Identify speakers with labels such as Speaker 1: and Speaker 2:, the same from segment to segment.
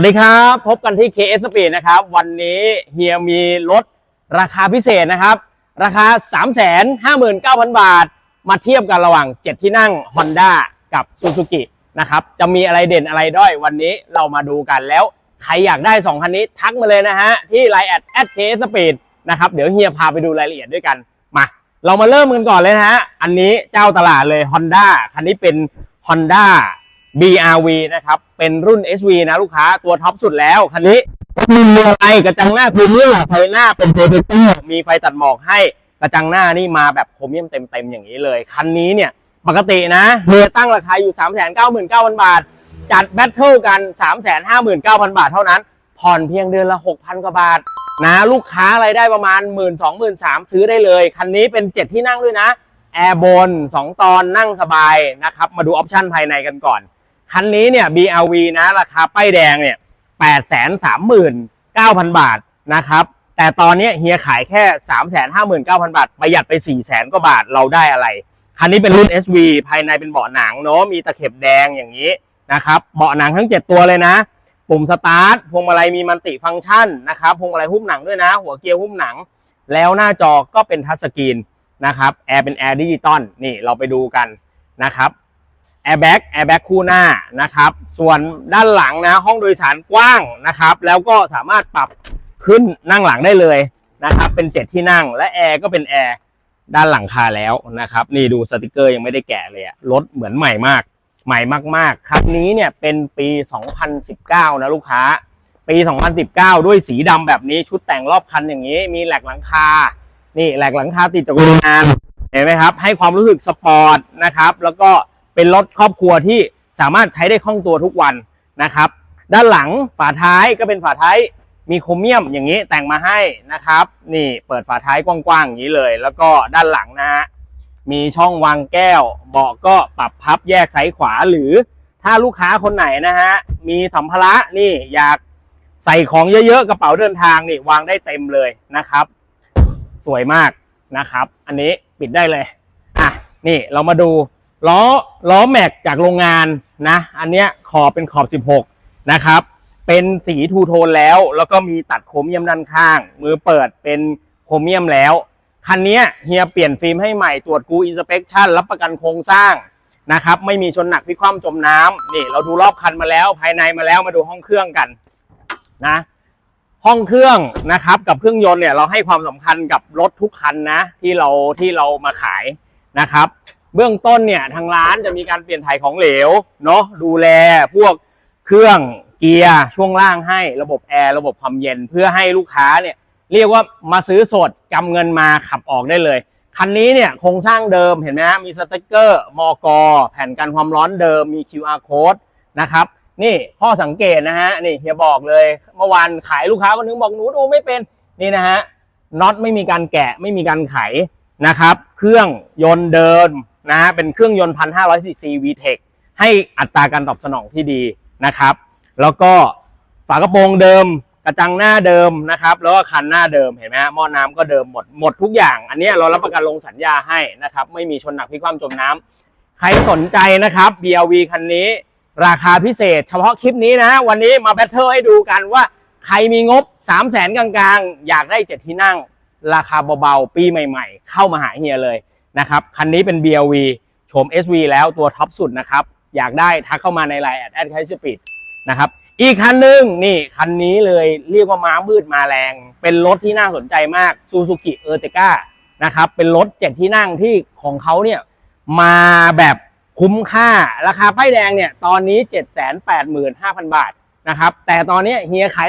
Speaker 1: วัสดีครับ พบกันที่ KS Speed นะครับ วันนี้เฮียมีรถราคาพิเศษนะครับ ราคา 359,000 บาท มาเทียบกันระหว่าง 7 ที่นั่ง Honda กับ Suzuki นะครับ จะมีอะไรเด่นอะไรด้อย วันนี้เรามาดูกันแล้ว ใครอยากได้ 2 คันนี้ทักมาเลยนะฮะ ที่ Line แอด at KS Speed นะครับ เดี๋ยวเฮียพาไปดูรายละเอียดด้วยกัน มา เรามาเริ่มกันก่อนเลยนะฮะ อันนี้เจ้าตลาดเลย Honda คันนี้เป็น Honda BRV นะครับ เป็นรุ่น SV นะลูกค้าตัวท็อปสุดแล้วคันนี้มีอะไรกระจังหน้าพรีเมียมไฟหน้าเป็นโปรเจคเตอร์มีไฟตัดหมอกให้กระจังหน้านี่มาแบบโครเมียมเต็มๆอย่างนี้เลย คันนี้เนี่ยปกตินะเฮียตั้งราคาอยู่ 399,000 บาท จัดแบทเทิลกัน 359,000 บาทเท่านั้น ผ่อนเพียงเดือนละ 6,000 กว่าบาท นะลูกค้ารายได้ประมาณ 1 2 0 0 0 0 3ซื้อได้เลย คันนี้เป็น 7 ที่นั่งด้วยนะ แอร์บน 2 ตอนนั่งสบายนะครับ มาดูออปชั่นภายในกันก่อน คันนี้เนี่ย BRV นะ ราคาป้ายแดงเนี่ย839,000บาทนะครับ แต่ตอนนี้เฮียขายแค่359,000บาท ประหยัดไป400,000กว่าบาทเราได้อะไร คันนี้เป็นรุ่น SV ภายในเป็นเบาะหนังเนาะ มีตะเข็บแดงอย่างนี้นะครับ เบาะหนังทั้ง7ตัวเลยนะ ปุ่มสตาร์ท พวงมาลัยมีมัลติฟังก์ชันนะครับ พวงมาลัยหุ้มหนังด้วยนะ หัวเกียร์หุ้มหนัง แล้วหน้าจอก็เป็นทัชสกรีนนะครับ แอร์เป็นแอร์ดิจิตอล นี่เราไปดูกันนะครับ แอร์แบ็กแอร์แบ็กคู่หน้านะครับ ส่วนด้านหลังนะห้องโดยสารกว้างนะครับ แล้วก็สามารถปรับขึ้นนั่งหลังได้เลยนะครับ เป็นเจ็ดที่นั่งและแอร์ก็เป็นแอร์ด้านหลังคาแล้วนะครับ นี่ดูสติกเกอร์ยังไม่ได้แกะเลยอะรถเหมือนใหม่มาก ใหม่มากๆคันนี้เนี่ยเป็นปี 2019 นะลูกค้า ปี 2019 ด้วยสีดำแบบนี้ชุดแต่งรอบคันอย่างนี้ มีแหลกหลังคา นี่แหลกหลังคาติดจากโรงงานเห็นไหมครับ ให้ความรู้สึกสปอร์ตนะครับ แล้วก็ เป็นรถครอบครัวที่สามารถใช้ได้คล่องตัวทุกวันนะครับ ด้านหลังฝาท้ายก็เป็นฝาท้ายมีโครเมียมอย่างนี้แต่งมาให้นะครับ นี่เปิดฝาท้ายกว้างๆอย่างนี้เลย แล้วก็ด้านหลังนะฮะมีช่องวางแก้วเบาะก็ปรับพับแยกซ้ายขวาหรือ ถ้าลูกค้าคนไหนนะฮะมีสัมภาระนี่อยากใส่ของเยอะๆกระเป๋าเดินทางนี่วางได้เต็มเลยนะครับ สวยมากนะครับ อันนี้ปิดได้เลยอะนี่เรามาดู ล้อล้อแม็กจากโรงงานนะ อันเนี้ยขอบเป็นขอบ 16 นะครับ เป็นสีทูโทนแล้ว แล้วก็มีตัดโครเมียมด้านข้าง มือเปิดเป็นโครเมียมแล้ว คันนี้เฮียเปลี่ยนฟิล์มให้ใหม่ตรวจกูอินสเปคชั่นรับประกันโครงสร้างนะครับ ไม่มีชนหนักพิคว่ำจมน้ำนี่ เราดูรอบคันมาแล้วภายในมาแล้วมาดูห้องเครื่องกันนะห้องเครื่องนะครับกับเครื่องยนต์เนี่ยเราให้ความสำคัญกับรถทุกคันนะที่เราที่เรามาขายนะครับ เบื้องต้นเนี่ยทางร้านจะมีการเปลี่ยนถ่ายของเหลวเนาะดูแลพวกเครื่องเกียร์ช่วงล่างให้ระบบแอร์ระบบความเย็นเพื่อให้ลูกค้าเนี่ยเรียกว่ามาซื้อสดกำเงินมาขับออกได้เลย คันนี้เนี่ยโครงสร้างเดิมเห็นไหมฮะมีสติกเกอร์มอกแผ่นกันความร้อนเดิมมี QR code นะครับนี่ข้อสังเกตนะฮะนี่เฮียบอกเลยเมื่อวานขายลูกค้าคนนึงบอกหนูดูไม่เป็นนี่นะฮะน็อตไม่มีการแกะไม่มีการไขนะครับ เครื่องยนต์เดิม นะเป็นเครื่องยนต์ 1,500 ซีซี VTEC ให้อัตราการตอบสนองที่ดีนะครับ แล้วก็ฝากระโปรงเดิมกระจังหน้าเดิมนะครับ แล้วก็คันหน้าเดิมเห็นไหมฮะหม้อน้ำก็เดิมหมดหมดทุกอย่าง อันนี้เรารับประกันลงสัญญาให้นะครับ ไม่มีชนหนักพิความจมน้ำใครสนใจนะครับ BLV คันนี้ราคาพิเศษ เฉพาะคลิปนี้นะ วันนี้มาแบทเทิลให้ดูกันว่าใครมีงบ 3 0 0แสนกลางๆ อยากได้เจ็ดที่นั่ง ราคาเบาๆ ปีใหม่ๆ เข้ามาหาเฮียเลย นะครับ คันนี้เป็น BLV โฉม SV แล้วตัวท็อปสุดนะครับ อยากได้ทักเข้ามาในไลน์แอดแอดไคสปีดนะครับ อีกคันหนึ่งนี่คันนี้เลยเรียกว่าม้ามืดมาแรง เป็นรถที่น่าสนใจมาก Suzuki e r t i g a นะครับ เป็นรถเจ็ดที่นั่งที่ของเขาเนี่ยมาแบบคุ้มค่าราคาป้ายแดงเนี่ยตอนนี้ 785,000 บาทนะครับแต่ตอนนี้เฮียขาย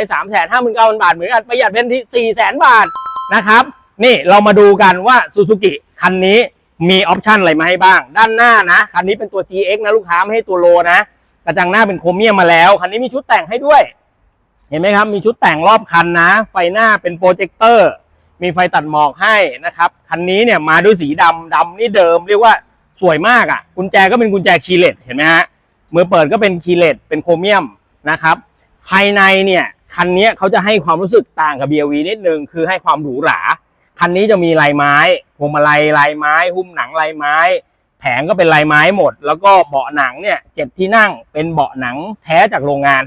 Speaker 1: 359,000 บาทเหมือนกันประหยัดเป็นที่400,000บาทนะครับ นี่เรามาดูกันว่า Suzuki คันนี้มีออปชันอะไรมาให้บ้าง ด้านหน้านะคันนี้เป็นตัว GX นะลูกค้าไม่ให้ตัวโลนะกระจังหน้าเป็นโครเมียมมาแล้วคันนี้มีชุดแต่งให้ด้วย เห็นไหมครับ มีชุดแต่งรอบคันนะ ไฟหน้าเป็นโปรเจคเตอร์ มีไฟตัดหมอกให้นะครับคันนี้เนี่ยมาด้วยสีดำดำนี่เดิมเรียกว่าสวยมากอะ่ะ กุญแจก็เป็นกุญแจคีเลสเห็นไหมฮะมือเปิดก็เป็นคีเลสเป็นโครเมียมนะครับ ภายในเนี่ยคันนี้เขาจะให้ความรู้สึกต่างกับ BRV นิดนึงคือให้ความหรูหรา คันนี้จะมีลายไม้พวงมาลัยลายไม้ หุ้มหนังลายไม้ แผงก็เป็นลายไม้หมด แล้วก็เบาะหนังเนี่ยเจ็ดที่นั่งเป็นเบาะหนังแท้จากโรงงาน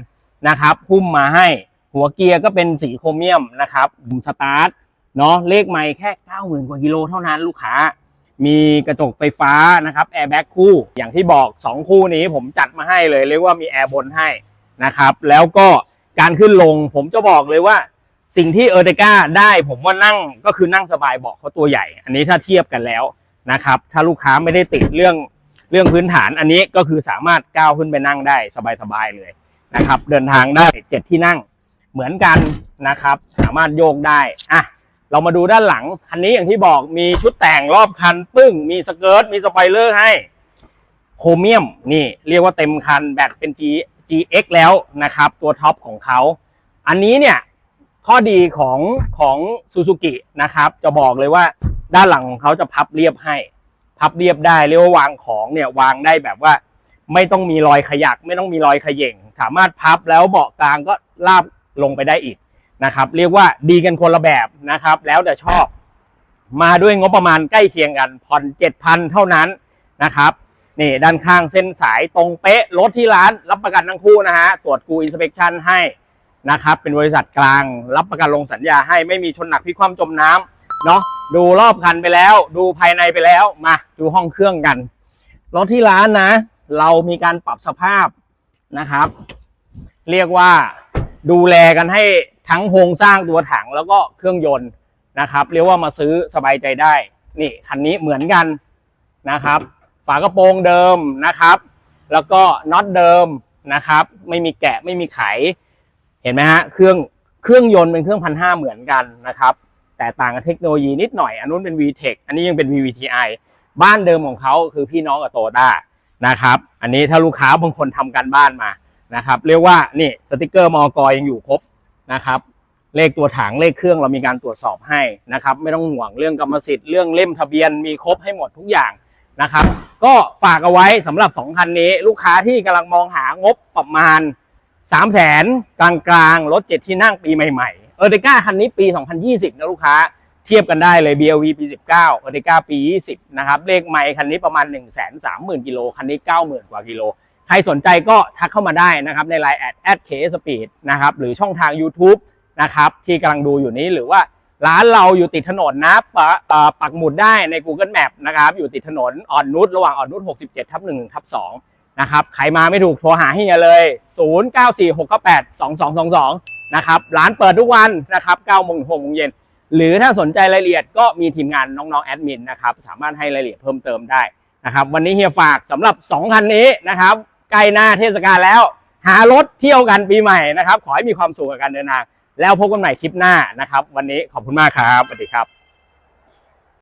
Speaker 1: นะครับหุ้มมาให้ หัวเกียร์ก็เป็นสีโครเมียมนะครับปุ่มสตาร์ทเนาะเลขไม่แค่90,000กว่ากิโลเท่านั้นลูกค้า มีกระจกไฟฟ้านะครับแอร์แบ็กคู่อย่างที่บอก 2 คู่นี้ผมจัดมาให้เลย เรียกว่ามีแอร์บนให้นะครับแล้วก็การขึ้นลงผมจะบอกเลยว่า สิ่งที่เออร์เ a กาได้ผมว่านั่งก็คือนั่งสบายเบาะเขาตัวใหญ่ อันนี้ถ้าเทียบกันแล้วนะครับ ถ้าลูกค้าไม่ได้ติดเรื่องเรื่องพื้นฐาน อันนี้ก็คือสามารถก้าวขึ้นไปนั่งได้สบายๆเลยนะครับ เดินทางได้เจ็ดที่นั่งเหมือนกันนะครับ สามารถโยกได้อะเรามาดูด้านหลังคันนี้อย่างที่บอกมีชุดแต่งรอบคันปึ้ง มีสเกิร์ตมีสปอยเลอร์ให้โครเมียมนี่เรียกว่าเต็มคันแบตเป็น G GX แล้วนะครับ ตัวท็อปของเขา อันนี้เนี่ย ข้อดีของของซูซูกินะครับ จะบอกเลยว่าด้านหลังของเขาจะพับเรียบให้ พับเรียบได้เรียกว่าวางของเนี่ยวางได้แบบว่า ไม่ต้องมีรอยขยัก ไม่ต้องมีรอยขย่ง สามารถพับแล้วเบาะกลางก็ลาบลงไปได้อีกนะครับ เรียกว่าดีกันคนละแบบนะครับ แล้วแต่ชอบ มาด้วยงบประมาณใกล้เคียงกันผ่อน7,000เท่านั้นนะครับนี่ด้านข้างเส้นสายตรงเป๊ะรถที่ร้านรับประกันทั้งคู่นะฮะตรวจกูอินสเป t ชันให้ นะครับเป็นบริษัทกลางรับประกันลงสัญญาให้ไม่มีชนหนักพิความจมน้ำเนาะดูรอบคันไปแล้ว ดูภายในไปแล้วมาดูห้องเครื่องกันรถที่ร้านนะ เรามีการปรับสภาพนะครับ เรียกว่าดูแลกันให้ทั้งโครงสร้างตัวถังแล้วก็เครื่องยนต์นะครับ เรียกว่ามาซื้อสบายใจได้ นี่คันนี้เหมือนกันนะครับ ฝากระโปรงเดิมนะครับ แล้วก็น็อตเดิมนะครับ ไม่มีแกะไม่มีไข เห็นไหมฮะเครื่องเครื่องยนต์เป็นเครื่องพันห้าเหมือนกันนะครับ แต่ต่างกับเทคโนโลยีนิดหน่อยอันนู้นเป็น VTEC อันนี้ยังเป็น VVTi บ้านเดิมของเขาคือพี่น้องกับโตต้านะครับ อันนี้ถ้าลูกค้าบางคนทำการบ้านมานะครับ เรียกว่านี่สติกเกอร์มอกอยังอยู่ครบนะครับ เลขตัวถังเลขเครื่องเรามีการตรวจสอบให้นะครับ ไม่ต้องห่วงเรื่องกรรมสิทธิ์เรื่องเล่มทะเบียนมีครบให้หมดทุกอย่างนะครับ ก็ฝากเอาไว้สำหรับสองคันนี้ ลูกค้าที่กำลังมองหางบประมาณ 3 0 0แสนกลางกลางๆรถเจ็ดที่นั่งปีใหม่ๆเออร์เดก้าคันนี้ปี 2020 นะลูกค้า เทียบกันได้เลย BLV ปี 19เออร์เดก้าปี 20 นะครับ เลขไมค์คันนี้ประมาณ 1 3 0 0 0 0 กิโล คันนี้ 90,000 กว่ากิโล ใครสนใจก็ทักเข้ามาได้นะครับ ใน Line แอดแอดเคสปีดนะครับ หรือช่องทาง YouTube นะครับ ที่กำลังดูอยู่นี้หรือว่าร้านเราอยู่ติดถนนนะปะปักหมุดได้ใน Google Map นะครับ อยู่ติดถนนอ่อนนุชระหว่างอ่อนนุช67ทับ1ทับ2 นะครับใครมาไม่ถูกโทรหาเฮียเลย 0946982222 นะครับ ร้านเปิดทุกวันนะครับ9โมงถึง6โมงเย็น หรือถ้าสนใจรายละเอียดก็มีทีมงานน้องๆแอดมินนะครับ สามารถให้รายละเอียดเพิ่มเติมได้นะครับ วันนี้เฮียฝากสำหรับ 2 คันนี้นะครับ ใกล้หน้าเทศกาลแล้ว หารถเที่ยวกันปีใหม่นะครับ ขอให้มีความสุขกับการเดินทาง แล้วพบกันใหม่คลิปหน้านะครับ วันนี้ขอบคุณมากครับสวัสดีครับ